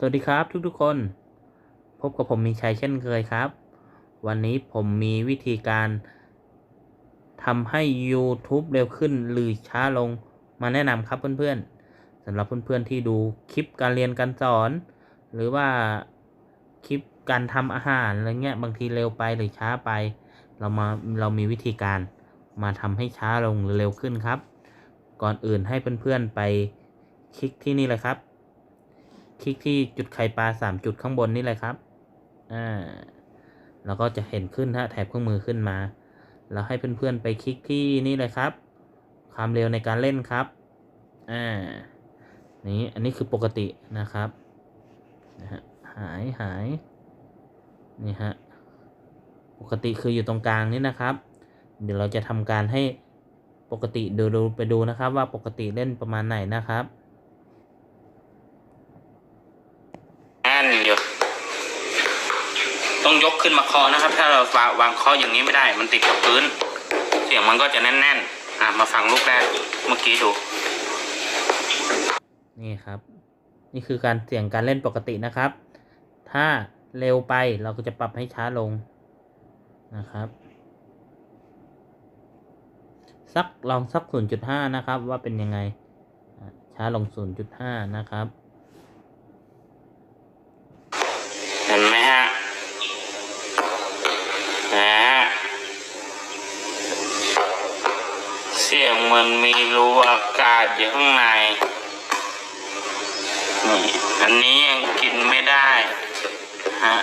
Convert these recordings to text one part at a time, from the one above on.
สวัสดีครับทุกๆคน พบกับผมมีชัยเช่นเคยครับ วันนี้ผมมีวิธีการทำให้ YouTube เร็วขึ้นหรือช้าลงมาแนะนำครับเพื่อนๆสำหรับเพื่อนๆที่ดูคลิปการเรียนการสอน หรือว่าคลิปการทำอาหารอะไรเงี้ยบางทีเร็วไปหรือช้าไป เรามาเรามีวิธีการมาทำให้ช้าลงหรือเร็วขึ้นครับ ก่อนอื่นให้เพื่อนๆไปคลิกที่นี่เลยครับ คลิกที่จุดไข่ปลาสามจุดข้างบนนี่เลยครับ อ่า แล้วก็จะเห็นขึ้นฮะแถบเครื่องมือขึ้นมา แล้วให้เพื่อนๆไปคลิกที่นี่เลยครับ ความเร็วในการเล่นครับ อ่า นี้อันนี้คือปกตินะครับนะฮะหายหาย นี่ฮะ ปกติคืออยู่ตรงกลางนี่นะครับ เดี๋ยวเราจะทำการให้ปกติดูดูไปดูนะครับว่าปกติเล่นประมาณไหนนะครับ แน่นอยู่ ต้องยกขึ้นมาคอนะครับ ถ้าเราวางวางคออย่างนี้ไม่ได้ มันติดกับพื้น เสียงมันก็จะแน่นๆ อะมาฟังลูกแรกเมื่อกี้ดู นี่ครับ นี่คือการเสียงการเล่นปกตินะครับ ถ้าเร็วไปเราก็จะปรับให้ช้าลงนะครับ สักลองสัก 0.5 นะครับ ว่าเป็นยังไง ช้าลง 0.5 นะครับ เห็ นไหมฮะนะฮะเสียงมันมีรูอากาศอยู่ข้างในนี่อันนี้ยังกินไม่ได้ฮะ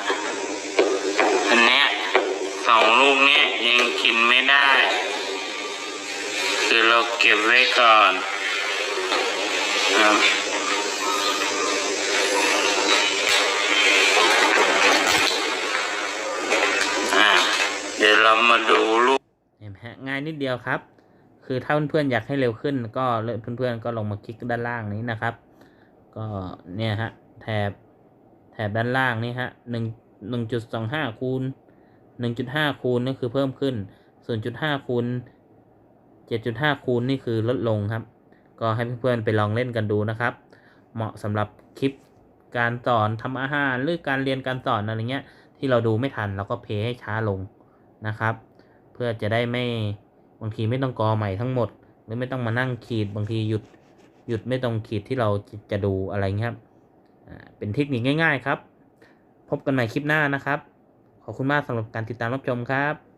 อันเนี้ยสองลูกเนี้ยยังกินไม่ได้ คือเราเก็บไว้ก่อนครับ มาดูลูกเห็นไหมฮะง่ายนิดเดียวครับ คือถ้าเพื่อนๆอยากให้เร็วขึ้น ก็เพื่อนๆก็ลงมาคลิกด้านล่างนี้นะครับ ก็เนี่ยฮะแถบแถบด้านล่างนี่ฮะหนึ่งหนึ่งจุดสองห้าคูณหนึ่งจุดห้าคูณนี่คือเพิ่มขึ้นส่วนจุดห้าคูณเจ็ดจุดห้าคูณนี่คือลดลงครับ ก็ให้เพื่อนๆไปลองเล่นกันดูนะครับ เหมาะสำหรับคลิปการสอนทำอาหารหรือการเรียนการสอนอะไรเงี้ย ที่เราดูไม่ทันเราก็เพย์ให้ช้าลง นะครับ เพื่อจะได้ไม่บางทีไม่ต้องกอใหม่ทั้งหมด หรือไม่ต้องมานั่งขีดบางทีหยุดหยุดไม่ตรงขีดที่เราจะดูอะไรเงี้ยครับเป็นเทคนิคง่าย ๆ ครับ พบกันใหม่คลิปหน้านะครับ ขอบคุณมากสำหรับการติดตามรับชมครับ